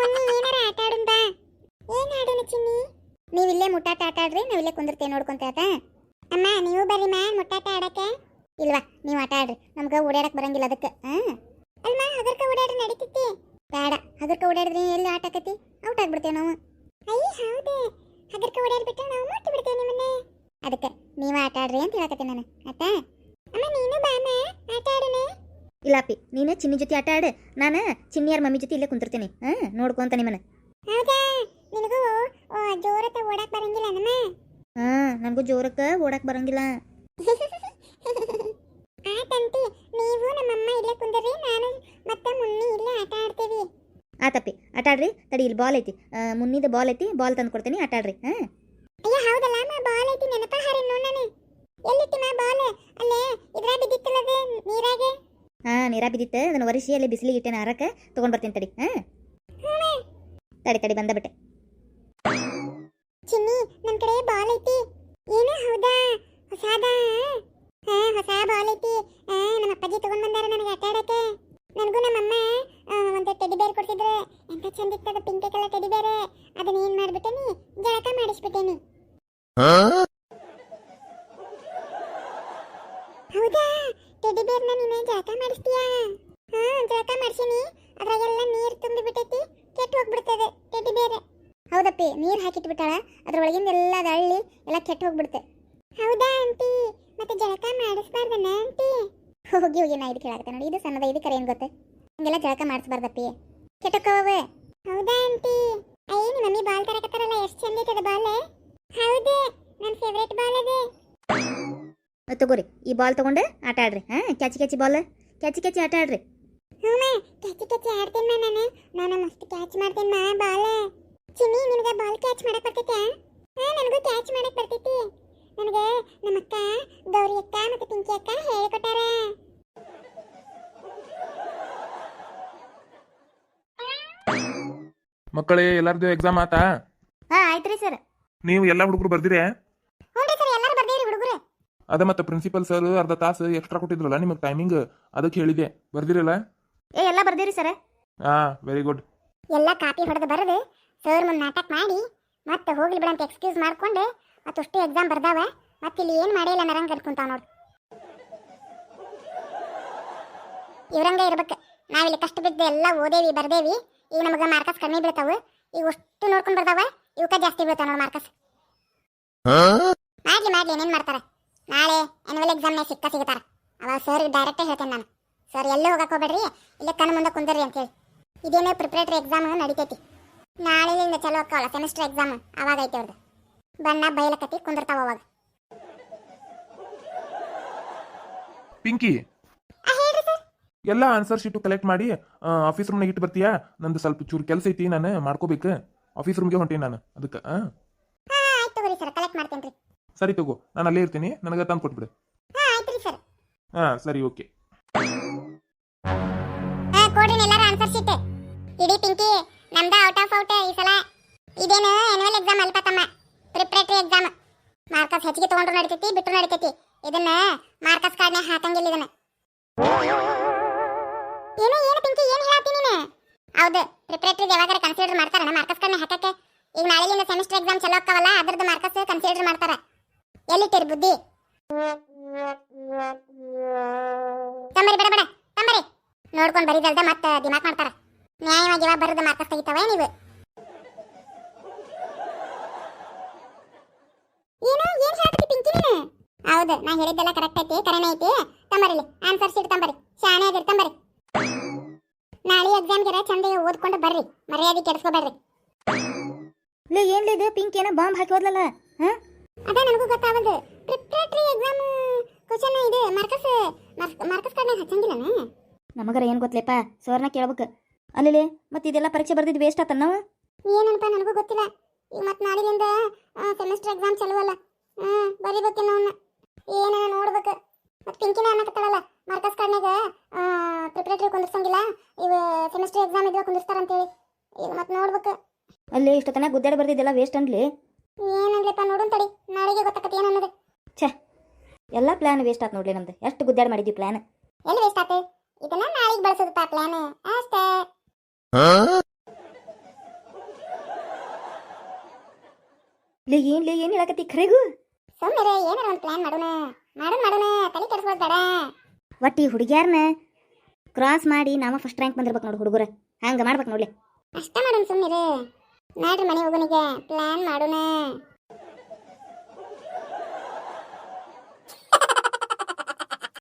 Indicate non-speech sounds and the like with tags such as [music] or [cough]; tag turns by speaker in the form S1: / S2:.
S1: ಮೊನ್ನೆ ಏನಾರ ಆಟ ಬಾ ಏನ್ ಆಡೋಣ ಚಿನ್ನಿ? ನೀವು ಇಲ್ಲೇ ಮುಟ್ಟಾಟ ಆಟ ಆಡ್ರಿ ನಾವು ಇಲ್ಲೇ ಕುಂದಿರ್ತೇವೆ ನೋಡ್ಕೊಂತ ಆತ ಅಮ್ಮ ನೀವು ಬರ್ರಿ ಮ್ಯಾ ಮುಟ್ಟಾಟ ಆಡಕ್ಕೆ. ಇಲ್ವಾ ನೀವು ಆಟ ಆಡ್ರಿ ನಮ್ಗೆ ಓಡಾಡಕ್ ಬರಂಗಿಲ್ಲ ಅದಕ್ಕೆ ಹಾಂ ಅಲ್ಮ ಹಗರ್ಕ ಓಡಾಡ್ರಿ ನಡೀತೈತಿ ಬೇಡ ಹಗರ್ಕ ಓಡಾಡಿದ್ರೆ ಎಲ್ಲಿ ಆಟ ಆಕತಿ? ಔಟ್ ಆಗ್ಬಿಡ್ತೇವೆ ನಾವು. ಅಯ್ಯ ಹೌದು. ಹಗರ್ಕ ಓಡಾಡ್ಬಿಟ್ಟು ನಾವು ಮುಟ್ಟಿ ಬಿಡ್ತೇವೆ ನಿಮ್ಮನ್ನೇ. ಅದಕ್ಕೆ ನೀವು ಆಟ ಆಡ್ರಿ ಅಂತ ಹೇಳಕತ್ತೀನಿ ನಾನು ಆಯ್ತಾ ಅಮ್ಮ ನೀನು ಬಾಮ್ಮ ಆಟ ಆಡೋಣ.
S2: ಇಲ್ಲಾಪಿ ನೀನು ಚಿನ್ನಿ ಜೊತೆ ಆಟ ಆಡು. ನಾನು ಚಿನ್ನಿಯಾರ ಮಮ್ಮಿ ಜೊತೆ ಇಲ್ಲೇ ಕುಂತಿರ್ತೀನಿ. ಹಾಂ ನೋಡ್ಕೊಂತ ನಿಮ್ಮನ್ನ.
S1: ಹೌದಾ? ನಿನಗೂ ಜೋರತ್ತ ಓಡಾಕ್ ಬರಂಗಿಲ್ಲ ನಮ್ಮ?
S2: ಹಾಂ ನನಗೂ ಜೋರಕ್ಕೆ ಓಡಕ್ ಬರಂಗಿಲ್ಲ. [laughs]
S1: ಆತಂತಿ ನೀವು ನಮ್ಮಮ್ಮ ಇಲ್ಲೇ ಕುಂದರಿ ನಾನು ಮತ್ತೆ ಮುನ್ನಿ ಇಲ್ಲೇ ಆಟ ಆಡ್ತೀವಿ.
S2: ಆತಪ್ಪಿ ಆಟ ಆಡ್ರಿ. ತಡಿ ಇಲ್ಲಿ ಬಾಲ್ ಐತಿ. ಮುನ್ನಿದ ಬಾಲ್ ಐತಿ ಬಾಲ್ ತಂದು ಕೊಡ್ತೀನಿ ಆಟ ಆಡ್ರಿ. ಹಾಂ
S1: ಅಯ್ಯ ಹೌದಲ್ಲ ಮಾ ಬಾಲ್ ಐತಿ ನೆನಪ ಹಾರಿ ನೋಡ್ ನಾನು ಎಲ್ಲಿtti ಮಾ ಬಾಲ್ ಅಲ್ಲೇ ಇದ್ರಾ ಬಿದ್ದಿತ್ತಲ್ಲ ಅದು ನೀರಾಗೆ
S2: ಹಾಂ ನೀರ ಬಿದ್ದಿತ್ತು ಅದನ್ನು ಒರೆಸಿ ಅಲ್ಲಿ ಬಿಸಿಲಿಗೆ ಇಟ್ಟೆ ಹಾರಕ್ಕೆ ತೊಗೊಂಡು ಬರ್ತೀನಿ ತಡಿ ಹಾಂ? ತಡಿ ತಡಿ ಬಂದ ಬಿಟ್ಟೆ.
S1: ಚಿನ್ನಿ ನನ್ ಕಡೆ ಬಾಲ್ ಐತಿ. ಏನು ಹೌದಾ? ಹೊಸಾದ? ಹಾ ಹೊಸ ಬಾಲ್ ಐತಿ. ಆ, ನಮ್ಮ ಅಪ್ಪಾಜಿ ತಗೊಂಡ್ ಬಂದಾರ ನನಗೆ ಆಟ ಆಡಕ್ಕೆ ನನಗೂ ನಮ್ಮಮ್ಮ ಅಮ್ಮ ಒಂದು ಟೆಡಿ ಬೇರ್ ಕೊಡ್ತಿದ್ರು ಎಂತ ಚಂದ ಇತ್ತದ ಪಿಂಕ್ ಕಲರ್ ಟೆಡಿ ಬೇರ್ ಅದನ್ನ ಏನ್ ಮಾಡ್ಬಿಟ್ಟೇನಿ ಜಳಕ ಮಾಡಿಸ್ಬಿಟ್ಟೇನಿ ಹೌದಾ ಟೆಡಿ ಬೇರ್ನ ನೀನು ಜಳಕ ಮಾಡಿಸ್ತೀಯಾ? ಹಾ ಜಳಕ ಮಾಡ್ಸಿನಿ. ಅದ್ರಾಗೆಲ್ಲ ನೀರ್ ತುಂಬಿ ಬಿಟ್ಟೈತಿ ಕೆಟ್ಟು ಹೋಗ್ಬಿಡ್ತದೆ ಟೆಡಿ ಬೇರೆ. ಹೌದಪ್ಪಿ, ನೀರ್ ಹಾಕಿಟ್ಬಿಟ್ಟಾಳ, ಅದ್ರೊಳಗಿಂದ ಎಲ್ಲ ಅಳ್ಳಿ ಎಲ್ಲ ಕೆಟ್ಟು ಹೋಗ್ಬಿಡುತ್ತೆ ಹೌದಾ, ಆಂಟಿ? ಮತ್ತೆ ಜಳಕ ಮಾಡಿಸ್ಬಾರ್ದನ, ಆಂಟಿ? ಹೋಗಿ ಹೋಗಿ, ನಾ ಇದು ಹೇಳಾಕತ್ತೆ ನೋಡಿ, ಇದು ಸಣ್ಣದ ಇದಕ್ಕೆ ಏನು ಗೊತ್ತೆ? ಹಂಗೆಲ್ಲ ಜಳಕ ಮಾಡಿಸ್ಬಾರ್ದಪ್ಪಿ. ಕೆಟ್ಟಕ್ಕವೇ ಹೌದಾ, ಆಂಟಿ? ಅಯ್ಯ, ನಿಮ್ಮ ಮಮ್ಮಿ ಬಾಲ್ ತರಕತ್ತಾರಲ್ಲ, ಎಷ್ಟು ಚಂದ ಐತದ ಬಾಲ್ ಹೌದು ನನ್ನ ಫೇವ್ರೇಟ್ ಬಾಲ್ ಅದೇ.
S2: ತಗೋರಿ. ಈ ಬಾಲ್ ತಗೊಂಡು ಆಟ ಆಡ್ರಿ. ಹಾಂ ಕ್ಯಾಚಿ ಕ್ಯಾಚಿ ಬಾಲ್ ಕ್ಯಾಚಿ ಕ್ಯಾಚಿ ಆಟ ಆಡ್ರಿ.
S1: ಹ್ಞೂ ಕ್ಯಾಚಿ ಕ್ಯಾಚಿ ಆಡ್ತೀನಿ ನಾನು. ನಾನು ಮಸ್ತ್ ಕ್ಯಾಚ್ ಮಾಡ್ತೀನಿ ಮಾ ಬಾಲ್ ಚಿನ್ನಿ ನಿನಗೆ ಬಾಲ್ ಕ್ಯಾಚ್ ಮಾಡಕ್ಕೆ ಬರ್ತೈತೆ? ಹಾ ನನಗೂ ಕ್ಯಾಚ್ ಮಾಡಕ್ಕೆ ಬರ್ತೈತಿ. ನನಗೆ ನಮ್ಮ ಅಕ್ಕ ಗೌರಿ ಅಕ್ಕ ಮತ್ತೆ ಪಿಂಕಿ ಅಕ್ಕ ಹೇಳ್ಕೊಟ್ಟಾರ.
S3: ಮಕ್ಕಳೇ ಎಲ್ಲಾರ್ದು ಎಕ್ಸಾಮ್ ಆತಾ?
S2: ಹಾಂ ಆಯ್ತು ರೀ ಸರ್.
S3: ನೀವು ಎಲ್ಲ ಹುಡುಗರು ಬರ್ದಿರೇ
S1: ಹ್ಞೂ ಸರ್ ಎಲ್ಲರೂ ಬರ್ದೇರಿ ಹುಡುಗರು
S3: ಅದ ಮತ್ತೆ ಪ್ರಿನ್ಸಿಪಲ್ ಸರ್ ಅರ್ಧ ತಾಸು ಎಕ್ಸ್ಟ್ರಾ ಕೊಟ್ಟಿದ್ರಲ್ಲ ನಿಮಗೆ ಟೈಮಿಂಗ್ ಅದಕ್ಕೆ ಹೇಳಿದೆ. ಬರ್ದಿರಲ್ಲ?
S2: ಏ ಎಲ್ಲ ಬರ್ದಿರಿ ಸರ್
S3: ಹಾ ವೆರಿ ಗುಡ್
S1: ಎಲ್ಲ ಕಾಪಿ ಹೊಡೆದು ಬರೆದು ಸರ್ ಮುಂದೆ ನಾಟಕ ಮಾಡಿ ಮತ್ತೆ ಹೋಗ್ಲಿ ಬಿಡ ಅಂತ ಎಕ್ಸ್ಕ್ಯೂಸ್ ಮಾಡ್ಕೊಂಡು ಮತ್ತಷ್ಟು ಎಕ್ಸಾಮ್ ಬರ್ದಾವ ಮತ್ತೆ ಇಲ್ಲಿ ಏನು ಮಾಡಿಲ್ಲ ನರಂಗ ಅನ್ಕೊಂತಾವ ನೋಡು. ಇವ್ರಂಗ ಇರ್ಬೇಕು. ನಾವಿಲ್ಲಿ ಕಷ್ಟ ಬಿದ್ದು ಎಲ್ಲ ಓದೇವಿ ಬರ್ದೇವಿ. ಈಗ ನಮಗೆ ಮಾರ್ಕಸ್ ಕಡಿಮೆ ಬೀಳ್ತಾವೆ. ಈಗ ಅಷ್ಟು ನೋಡ್ಕೊಂಡು ಬರ್ದಾವ ಇವಕ್ಕ ಜಾಸ್ತಿ ಬೀಳ್ತಾವ ನೋಡಿ ಮಾರ್ಕಸ್ ಮಾಡ್ಲಿ ಮಾಡ್ಲಿ ಏನೇನು ಮಾಡ್ತಾರೆ. ನಾಳೆ ಆನ್ಯುವಲ್ ಎಕ್ಸಾಮ್ನಾಗ ಸಿಕ್ಕ ಸಿಗ್ತಾರ. ಅವಾಗ ಸರ್ ಡೈರೆಕ್ಟೇ ಹೇಳ್ತೇನೆ ನಾನು. ಸರ್ ಎಲ್ಲೂ ಹೋಗಕ್ಕೆ ಹೋಗ್ಬೇಡ್ರಿ. ಇಲ್ಲೇ ಕಣ್ಣು ಮುಂದೆ ಕುಂದರ್ರಿ ಅಂತೇಳಿ. ಇದೇನೇ ಪ್ರಿಪ್ರೇಟರಿ ಎಕ್ಸಾಮ್ ನಡಿತೈತಿ. ನಾಳೆಲಿಂದ ಚಲೋ ಅಕ್ಕವಲ್ಲ ಸೆಮಿಸ್ಟರ್ ಎಕ್ಸಾಮ್ ಅವಾಗ ಐತಿ ಅವ್ರದ್ದು ಬಣ್ಣ ಬಯಲಕತಿ ಕುಂದಿರ್ತಾವ ಅವಾಗ.
S3: ಪಿಂಕಿ. ಎಲ್ಲ ಆನ್ಸರ್ ಶೀಟು ಕಲೆಕ್ಟ್ ಮಾಡಿ ಆಫೀಸ್ ರೂಮ್ನಾಗ ಇಟ್ಟು ಬರ್ತೀಯಾ? ನಂದು ಸ್ವಲ್ಪ ಚೂರು ಕೆಲಸ ಐತಿ ನಾನು ಮಾಡ್ಕೋಬೇಕು. ಆಫೀಸ್ ರೂಮ್ಗೆ ಹೊಂಟೀನಿ ನಾನು ಅದಕ್ಕೆ ಆ
S1: ಹಾ ಆಯ್ತು ತಗೋರಿ ಸರ್ ಕಲೆಕ್ಟ್ ಮಾಡ್ತೇನೆ ರೀ
S3: ಸರಿ ತಗೋ ನಾನು ಅಲ್ಲೇ ಇರ್ತೀನಿ ನನಗೆ ತಂದು ಕೊಟ್ಬಿಡು.
S1: ಹಾ ಆಯ್ತ್ರಿ ಸರ್.
S3: ಹಾ ಸರಿ ಓಕೆ.
S1: ಹಾ ಕೊಡ್ರಿ ಎಲ್ಲರೂ ಆನ್ಸರ್ ಶೀಟ್ ಇಡೀ ಪಿಂಕಿ ನಮ್ದ ಔಟ್ ಆಫ್ ಔಟ್ ಈ ಸಲ. ಇದೇನು ಆನ್ಯುವಲ್ ಎಕ್ಸಾಮ್ ಅಲ್ಪ ತಮ್ಮ. ಪ್ರಿಪ್ರೇಟರಿ ಎಕ್ಸಾಮ್ ಮಾರ್ಕಸ್ ಹೆಚ್ಚಿಗೆ ತಗೊಂಡ್ರು ನಡಿತೈತಿ ಬಿಟ್ಟರು ನಡಿತೈತಿ. ಇದನ್ನ ಮಾರ್ಕಸ್ ಕಾರ್ಡ್ನ್ಯಾಗ ಹಾಕಂಗಿಲ್ಲ ಇದನ್ನ. ಏನು ಏನು ಪಿಂಕಿ ಏನು ಹೇಳತ್ತೀನಿ ನೀನು? ಹೌದು ಪ್ರಿಪ್ರೇಟರಿ ಯಾವಾಗಾರ ಕನ್ಸಿಡರ್ ಮಾಡ್ತಾರಣ ಮಾರ್ಕಸ್ ಕಾರ್ಡ್ನ್ಯಾಗ ಹಾಕಕ್ಕೆ ಈಗ ನಾಳೆಲಿಂದ ಸೆಮಿಸ್ಟರ್ ಎಕ್ಸಾಮ್ ಚಲೋ ಆಕ್ಕವಲ್ಲ ಅದ್ರದ್ದು ಮಾರ್ಕಸ್ ಕನ್ಸಿಡರ್ ಮಾಡ್ತಾರ. ಎಲ್ಲಿಟ್ಟಿರಿ ಬುದ್ಧಿ? ತಂಬರಿ ಬೇಡ ಬೇಡ. ತಂಬರಿ ನೋಡ್ಕೊಂಡು ಬರೀದಲ್ದ ಮತ್ತೆ ದಿಮಾಕ್ ಮಾಡ್ತಾರ. ನ್ಯಾಯವಾಗಿ ಯಾವಾಗ ಬರೋದು ಮಾರ್ಕಸ್ ತೆಗಿತಾವೆ ನೀವು? ಏನು? ಏನ್ ಹೇಳ್ತಿ ಪಿಂಕಿ ಹೌದು, ನಾ ಹೇಳಿದ್ದೆಲ್ಲ ಕರೆಕ್ಟ್ ಐತಿ, ಕರೆನೆ ಐತಿ. ತಂಬರಿಲಿ ಆನ್ಸರ್ ಶೀಟ್ ತಂಬರಿ ಶಾನೆ ಆಗಿರ್ ತಂಬರಿ ನಾಳೆ ಎಕ್ಸಾಮ್ಗೆ ಚಂದ ಓದ್ಕೊಂಡು ಬರ್ರಿ. ಮರ್ಯಾದೆ ಕೆಡಿಸ್ಕೋಬೇಡ್ರಿ.
S2: ಲೇ, ಏನ್ಲಿ ಇದು? ಪಿಂಕ್ ಏನೋ ಬಾಂಬ್ ಹಾಕಿ ಹೋದ್ಲಲ್ಲ? ಹಾಂ?
S1: ಅದೇ ನನಗೂ ಗೊತ್ತಾಗದು ಪ್ರಿಪ್ರೇಟರಿ ಎಕ್ಸಾಮ್ ಕ್ವಶನ್ ಇದು. ಮಾರ್ಕಸ್ ಮಾರ್ಕಸ್ ಕಾರ್ಡ್ನಾಗ ಹಚ್ಚಂಗಿಲ್ಲನ
S2: ನಮಗರ ಏನು ಗೊತ್ತಲೇಪ ಸರ್ನ ಕೇಳ್ಬೇಕು. ಅಲ್ಲಿ ಮತ್ತೆ ಇದೆಲ್ಲ ಪರೀಕ್ಷೆ ಬರ್ದಿದ್ದು ವೇಸ್ಟ್ ಆತನ ನಾವು?
S1: ಏನಪ್ಪ ನನಗೂ ಗೊತ್ತಿಲ್ಲ. ಈಗ ಮತ್ತೆ ನಾಳಿನಿಂದ ಸೆಮಿಸ್ಟರ್ ಎಕ್ಸಾಮ್ ಚಲುವಲ್ಲ ಅಲ್ಲ. ಹ್ಮ್ ಬರಿಬೇಕಿನ್ನ ಅವನ್ನ ಏನೇನ ನೋಡ್ಬೇಕು. ಮತ್ತೆ ಪಿಂಕಿನ ಅನ್ನಕತ್ತಾಳಲ್ಲ. Marcus ಕಾರ್ಡ್ನಾಗ preparatory ಕುಂದಿರ್ಸಂಗಿಲ್ಲ. ಇವ ಸೆಮಿಸ್ಟರ್ ಎಕ್ಸಾಮ್ ಇದ್ವ ಕುಂದಿರ್ತಾರಂತೇಳಿ ಈಗ ಮತ್ತೆ ನೋಡ್ಬೇಕು.
S2: ಅಲ್ಲಿ ಇಷ್ಟೊತ್ತನ ಗುದ್ದಾಡಿ ಬರ್ದಿದ್ದೆಲ್ಲ ವೇಸ್ಟ್ ಅನ್ಲಿ
S1: ಏನಂದ್ಲಪ್ಪ ನೋಡೋಣ ತಡಿ. ನಾಳೆಗೆ ಗೊತ್ತಾಗತ್ತೆ ಏನು ಅನ್ನೋದು.
S2: ಎಲ್ಲ ಪ್ಲಾನ್ ವೇಸ್ಟ್ ಆತ್ ನೋಡ್ಲಿ ನಮ್ದು ಎಷ್ಟು ಗುದ್ದಾಡ್ ಮಾಡಿದ್ವಿ ಪ್ಲಾನ್
S1: ಎಲ್ಲಿ ವೇಸ್ಟ್ ಆತು? ಇದನ್ನ ನಾಳೆಗೆ ಬಳಸೋದಪ್ಪ ಪ್ಲಾನ್ ಅಷ್ಟೇ.
S2: ಲೇ ಏನ್ ಲೇ ಏನ್ ಹೇಳಕತ್ತಿ ಖರೆಗೂ
S1: ಸುಮ್ಮನೆ ಏನಾರ ಒಂದು ಪ್ಲಾನ್ ಮಾಡೋಣ. ಮಾಡೋಣ ಮಾಡೋಣ. ತಲೆ ಕೆಡಿಸ್ಬೋದು
S2: ಒಟ್ಟಿ ಹುಡುಗ್ಯಾರನ್ನ ಕ್ರಾಸ್ ಮಾಡಿ ನಾವ ಫಸ್ಟ್ ರ್ಯಾಂಕ್ ಬಂದಿರ್ಬೇಕು ನೋಡಿ ಹುಡುಗರ. ಹಂಗೆ ಮಾಡ್ಬೇಕು ನೋಡ್ಲಿ.
S1: ಅಷ್ಟ ಮಾಡೋಣ ಸುಮ್ಮನೆ ನಾಡ್ರಿ ಮನೆಗೆ ಹೋಗೋನಿಗೆ ಪ್ಲ್ಯಾನ್ ಮಾಡೋಣ